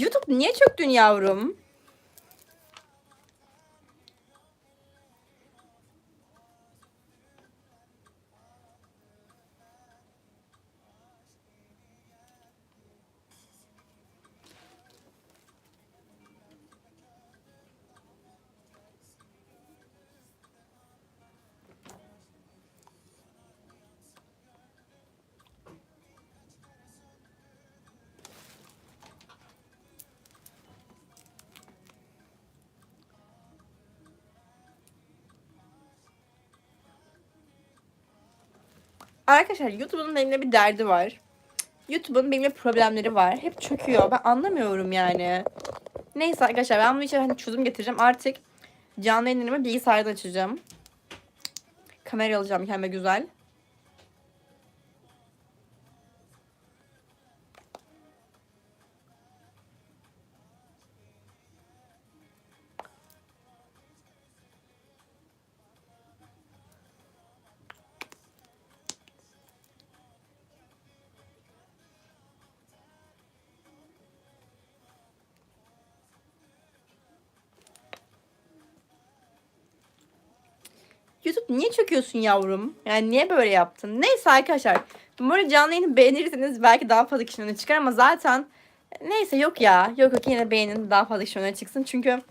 YouTube niye çöktün yavrum? Arkadaşlar YouTube'un benimle bir derdi var. YouTube'un benimle problemleri var. Hep çöküyor. Ben anlamıyorum yani. Neyse arkadaşlar ben bunun için hani çözüm getireceğim. Artık canlı yayınlarımı bilgisayardan açacağım. Kamera alacağım kendime güzel. YouTube niye çöküyorsun yavrum? Yani niye böyle yaptın? Neyse arkadaşlar. Böyle canlı yayını beğenirseniz belki daha fazla kişinin önüne çıkar ama zaten neyse yok ya. Yok yok yine beğenin daha fazla kişinin önüne çıksın. Çünkü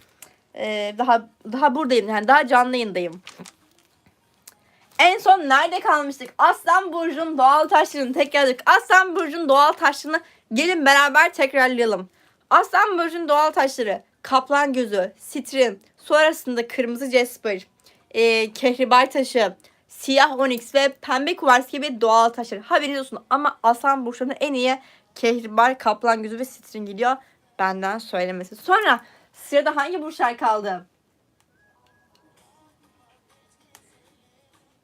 e, daha daha buradayım. Yani daha canlı yayındayım. En son nerede kalmıştık? Aslan Burcu'nun doğal taşlarını tekrarladık. Aslan Burcu'nun doğal taşlarını gelin beraber tekrarlayalım. Aslan Burcu'nun doğal taşları kaplan gözü, sitrin, sonrasında kırmızı jasper, e, kehribar taşı, siyah onyx ve pembe kuvars gibi doğal taşlar. Haberiniz olsun ama Aslan Burcu'nun en iyi kehribar, kaplan gözü ve sitrin geliyor. Benden söylemesi. Sonra sırada hangi burçlar kaldı?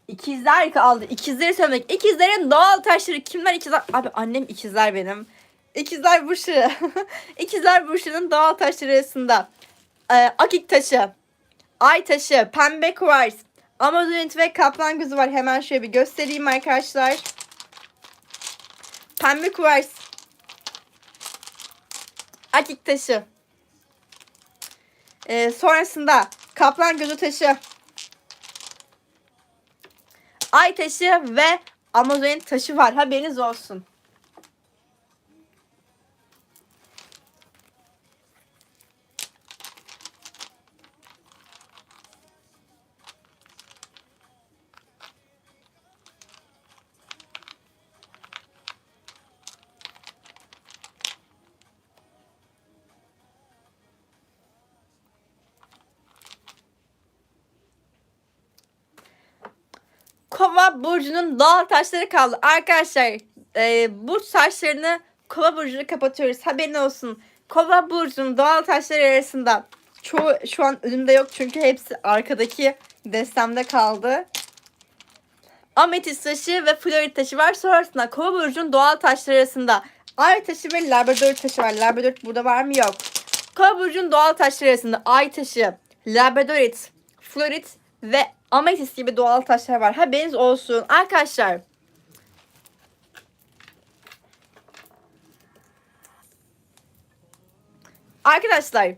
İkizler kaldı. İkizleri söylemek. İkizlerin doğal taşları kimler ikizler? Abi annem ikizler benim. İkizler burcu. İkizler burçlarının doğal taşları arasında. Ee, akik taşı, ay taşı, pembe kuvars, amazonit ve kaplan gözü var. Hemen şöyle bir göstereyim arkadaşlar. Pembe kuvars. Akik taşı. Ee, sonrasında kaplan gözü taşı. Ay taşı ve amazonit taşı var. Haberiniz olsun. Kova burcunun doğal taşları kaldı. Arkadaşlar e, burç taşlarını Kova burcunu kapatıyoruz. Haberin olsun. Kova burcunun doğal taşları arasında çoğu şu an önümde yok çünkü hepsi arkadaki destemde kaldı. Ametist taşı ve florit taşı var. Sonrasında Kova burcunun doğal taşları arasında ay taşı ve labrador taşı var. Labrador burada var mı? Yok. Kova burcunun doğal taşları arasında ay taşı, labradorit, florit ve ametist gibi doğal taşlar var. Haberiniz olsun. Arkadaşlar Arkadaşlar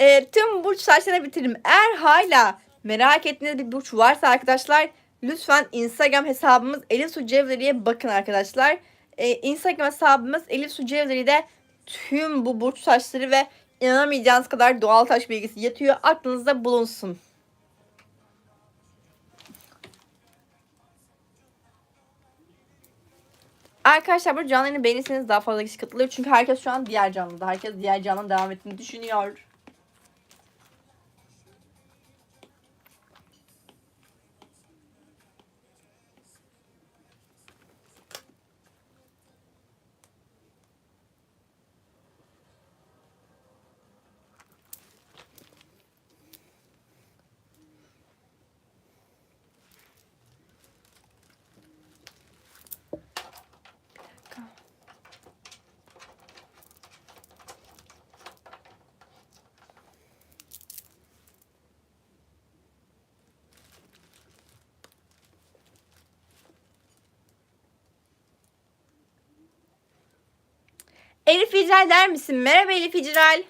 e, tüm burç taşlarını bitirdim. Eğer hala merak ettiğiniz bir burç varsa arkadaşlar lütfen Instagram hesabımız Elif Su Cevderi'ye bakın arkadaşlar. E, Instagram hesabımız Elif Su Cevderi'de tüm bu burç taşları ve inanamayacağınız kadar doğal taş bilgisi yatıyor. Aklınızda bulunsun. Arkadaşlar bu canlı yayını beğenirseniz daha fazla kişi katılıyor. Çünkü herkes şu an diğer canlıda. Herkes diğer canlının devam ettiğini düşünüyor. Elif İcral der misin? Merhaba Elif İcral.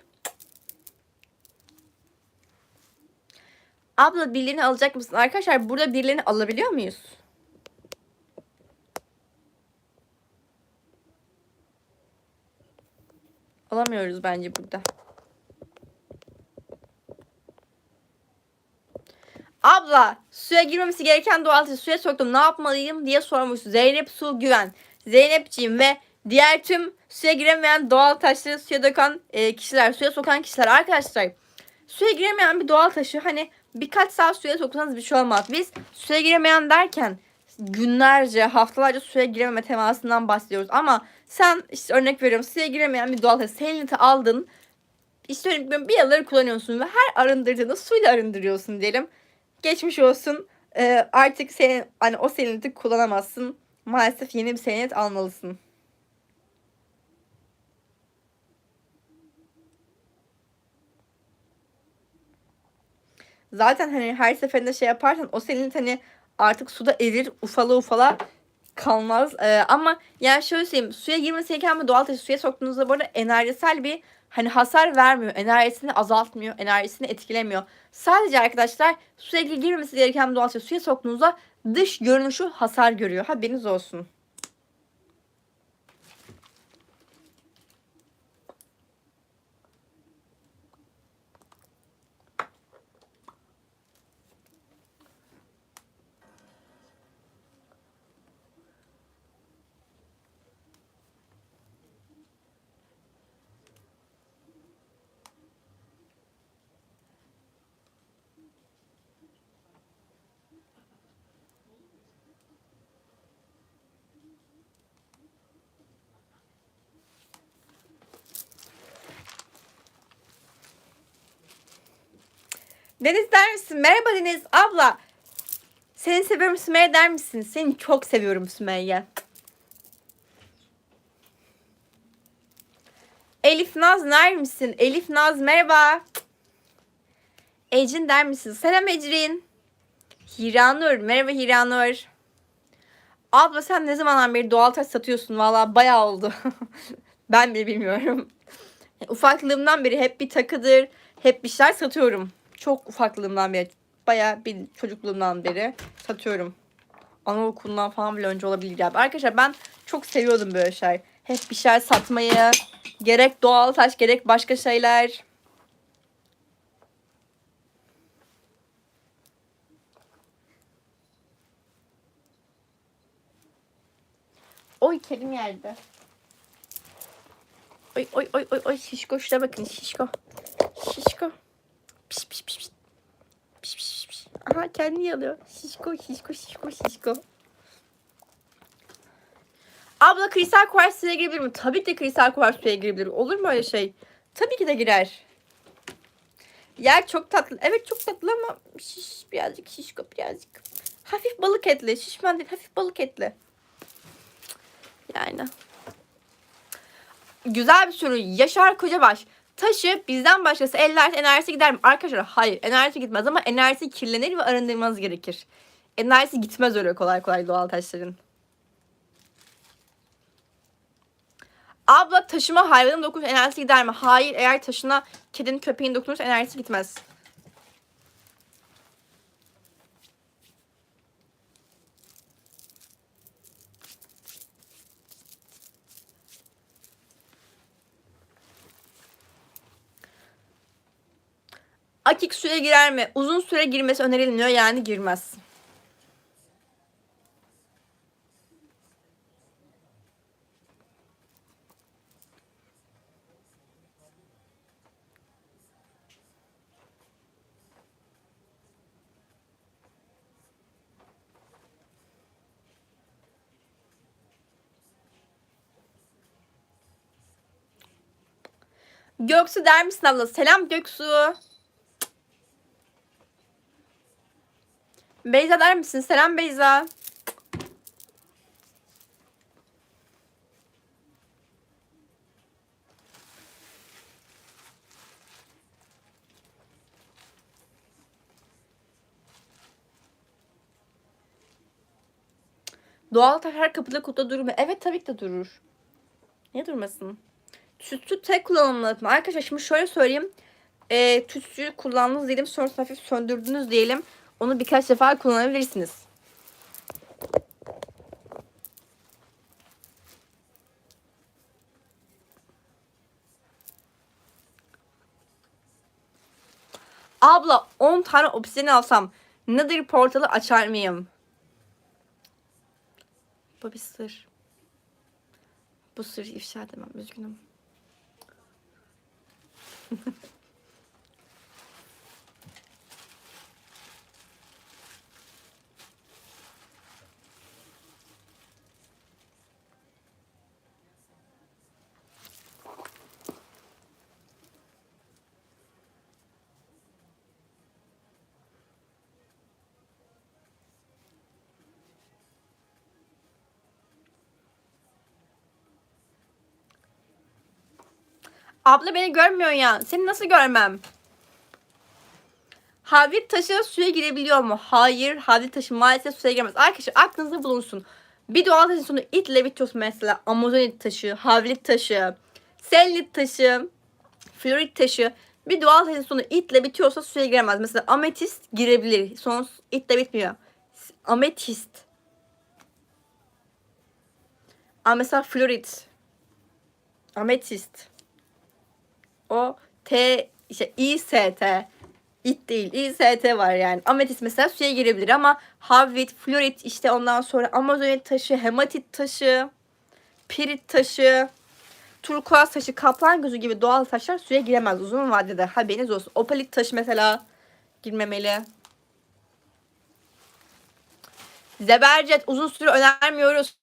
Abla birilerini alacak mısın? Arkadaşlar burada birilerini alabiliyor muyuz? Alamıyoruz bence burada. Abla suya girmemesi gereken doğal suya soktum ne yapmalıyım diye sormuş Zeynep Su Güven. Zeynepciğim ve diğer tüm suya giremeyen doğal taşları suya döken e, kişiler, suya sokan kişiler arkadaşlar. Suya giremeyen bir doğal taşı hani birkaç saat suya soksanız bir şey olmaz. Biz suya giremeyen derken günlerce, haftalarca suya girememe temasından bahsediyoruz. Ama sen işte örnek veriyorum suya giremeyen bir doğal taşı seleniti aldın. İşte örnek veriyorum bir yılları kullanıyorsun ve her arındırdığında suyla arındırıyorsun diyelim. Geçmiş olsun. Ee, artık sen hani o seleniti kullanamazsın. Maalesef yeni bir senet almalısın. Zaten hani her seferinde şey yaparsan o senin hani artık suda erir ufala ufala kalmaz. Ee, ama yani şöyle söyleyeyim suya girmesi gereken bir doğal taşı suya soktuğunuzda bu arada enerjisel bir hani hasar vermiyor. Enerjisini azaltmıyor. Enerjisini etkilemiyor. Sadece arkadaşlar suya girmesi gereken bir doğal taşı suya soktuğunuzda dış görünüşü hasar görüyor. Haberiniz olsun. Deniz der misin? Merhaba Deniz abla. Seni seviyorum Sümeyye der misin? Seni çok seviyorum Sümeyye. Elif Naz der misin? Elif Naz merhaba. Ecrin der misin? Selam Ecrin. Hiranur. Merhaba Hiranur. Abla sen ne zamandan beri doğal taş satıyorsun? Valla bayağı oldu. ben bile bilmiyorum. Ufaklığımdan beri hep bir takıdır, hep bir şeyler satıyorum. Çok ufaklığımdan beri, bayağı bir çocukluğumdan beri satıyorum. Anaokulundan falan bile önce olabilir ya. Arkadaşlar ben çok seviyordum böyle şey. Hep bir şeyler satmayı. Gerek doğal taş gerek başka şeyler. Oy kedim yerde. Oy oy oy oy oy şişko şuna bakın. Şişko. Piş piş piş piş. Piş piş. Aha kendi yalıyor. Şişko şişko şişko şişko. Abla kristal kuvars suya girebilir mi? Tabii ki de kristal kuvars suya girebilir. Olur mu öyle şey? Tabii ki de girer. Yer çok tatlı. Evet çok tatlı ama şiş birazcık şişko birazcık. Hafif balık etli. Şişman değil hafif balık etli. Yani. Güzel bir soru. Yaşar Kocabaş. Taşı bizden başkası ellerse enerjisi gider mi? Arkadaşlar hayır enerjisi gitmez ama enerjisi kirlenir ve arındırmanız gerekir. Enerjisi gitmez öyle kolay kolay doğal taşların. Abla taşıma hayvanın dokunmuş enerjisi gider mi? Hayır eğer taşına kedinin köpeğin dokunursa enerjisi gitmez. Akik suya girer mi? Uzun süre girmesi önerilmiyor yani girmez. Göksu der misin abla? Selam Göksu. Beyza der misin? Selam Beyza. Doğal her kapıda kutuda durur mu? Evet tabii ki de durur. Niye durmasın? Tütsü tek kullanımlık mı? Arkadaşlar şimdi şöyle söyleyeyim. E, tütsüyü kullandınız diyelim sonra hafif söndürdünüz diyelim. Onu birkaç defa kullanabilirsiniz. Abla 10 tane obsidian alsam Nether portalı açar mıyım? Bu bir sır. Bu sırrı ifşa edemem. Üzgünüm. Abla beni görmüyor ya. Seni nasıl görmem? Havlit taşı suya girebiliyor mu? Hayır. Havlit taşı maalesef suya giremez. Arkadaşlar aklınızda bulunsun. Bir doğal taşın sonu itle bitiyorsun mesela. Amazonit taşı, havlit taşı, sellit taşı, florit taşı. Bir doğal taşın sonu itle bitiyorsa suya giremez. Mesela ametist girebilir. Son itle bitmiyor. Ametist. Ama mesela florit. Ametist. O T işte İST it değil İST var yani. Ametist mesela suya girebilir ama havrit, florit işte ondan sonra amazonit taşı, hematit taşı, pirit taşı, turkuaz taşı, kaplan gözü gibi doğal taşlar suya giremez uzun vadede. Haberiniz olsun. Opalit taşı mesela girmemeli. Zebercet uzun süre önermiyoruz.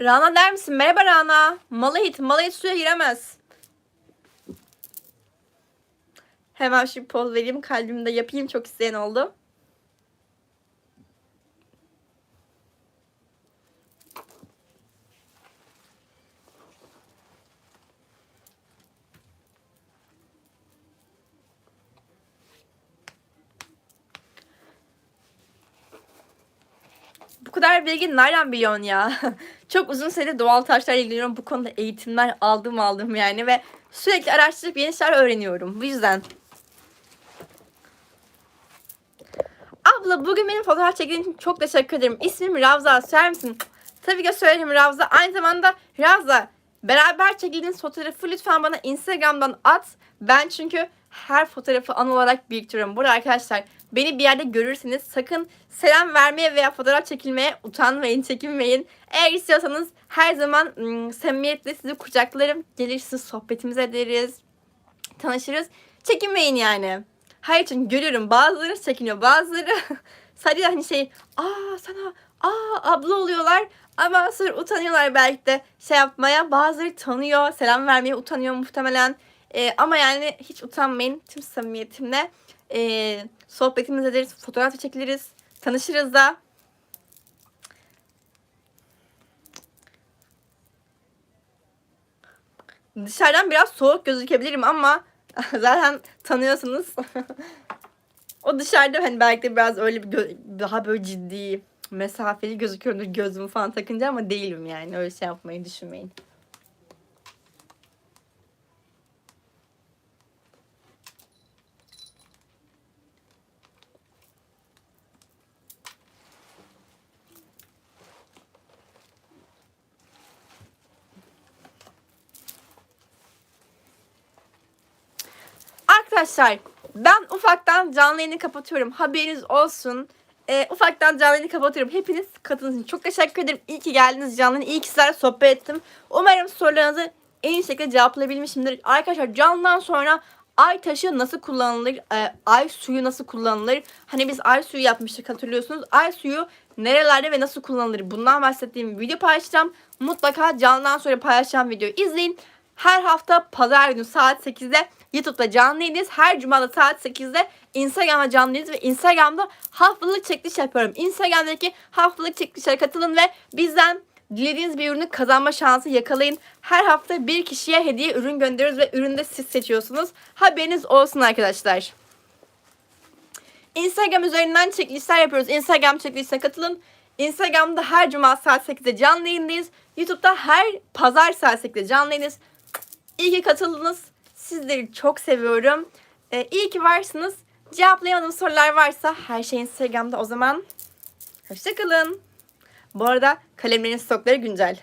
Rana der misin? Merhaba Rana. Malahit. Malahit suya giremez. Hemen şu poz vereyim. Kalbimde yapayım. Çok isteyen oldu. Bu kadar bilgi nereden biliyorsun ya? Çok uzun süredir doğal taşlarla ilgileniyorum. Bu konuda eğitimler aldım aldım yani ve sürekli araştırıp yeni şeyler öğreniyorum. Bu yüzden. Abla bugün benim fotoğraf çektiğin için çok teşekkür ederim. İsmim Ravza. Söyler misin? Tabii ki söylerim Ravza. Aynı zamanda Ravza beraber çekildiğiniz fotoğrafı lütfen bana Instagram'dan at. Ben çünkü her fotoğrafı an olarak biriktiriyorum. Burada arkadaşlar beni bir yerde görürseniz sakın selam vermeye veya fotoğraf çekilmeye utanmayın, çekinmeyin. Eğer istiyorsanız her zaman ım, samimiyetle sizi kucaklarım. Gelirsiniz sohbetimizi ederiz. Tanışırız. Çekinmeyin yani. Hayır çünkü görüyorum bazıları çekiniyor. Bazıları sadece hani şey aa sana aa abla oluyorlar. Ama sonra utanıyorlar belki de şey yapmaya. Bazıları tanıyor. Selam vermeye utanıyor muhtemelen. Ee, ama yani hiç utanmayın. Tüm samimiyetimle e, sohbetimiz ederiz. Fotoğraf çekiliriz. Tanışırız da. Dışarıdan biraz soğuk gözükebilirim ama zaten tanıyorsunuz. o dışarıda hani belki de biraz öyle bir daha böyle ciddi mesafeli gözüküyordur gözümü falan takınca ama değilim yani. Öyle şey yapmayı düşünmeyin. Arkadaşlar ben ufaktan canlı yayını kapatıyorum. Haberiniz olsun. Ee, ufaktan canlı yayını kapatıyorum. Hepiniz katıldığınız için çok teşekkür ederim. İyi ki geldiniz canlı yayına. İyi ki sizlerle sohbet ettim. Umarım sorularınızı en iyi şekilde cevaplayabilmişimdir. Arkadaşlar canlıdan sonra ay taşı nasıl kullanılır? Ee, ay suyu nasıl kullanılır? Hani biz ay suyu yapmıştık hatırlıyorsunuz. Ay suyu nerelerde ve nasıl kullanılır? Bundan bahsettiğim video paylaşacağım. Mutlaka canlıdan sonra paylaşacağım videoyu izleyin. Her hafta pazar günü saat 8'de YouTube'da canlı yayındayız. Her cuma da saat 8'de Instagram'da canlı yayındayız ve Instagram'da haftalık çekiliş yapıyorum. Instagram'daki haftalık çekilişlere katılın ve bizden dilediğiniz bir ürünü kazanma şansı yakalayın. Her hafta bir kişiye hediye ürün gönderiyoruz ve ürünü de siz seçiyorsunuz. Haberiniz olsun arkadaşlar. Instagram üzerinden çekilişler yapıyoruz. Instagram çekilişine katılın. Instagram'da her cuma saat 8'de canlı yayındayız. YouTube'da her pazar saat 8'de canlı yayındayız. İyi ki katıldınız. Sizleri çok seviyorum. Ee, iyi ki varsınız. Cevaplayamadığım sorular varsa her şey Instagram'da o zaman. Hoşçakalın. Bu arada kalemlerin stokları güncel.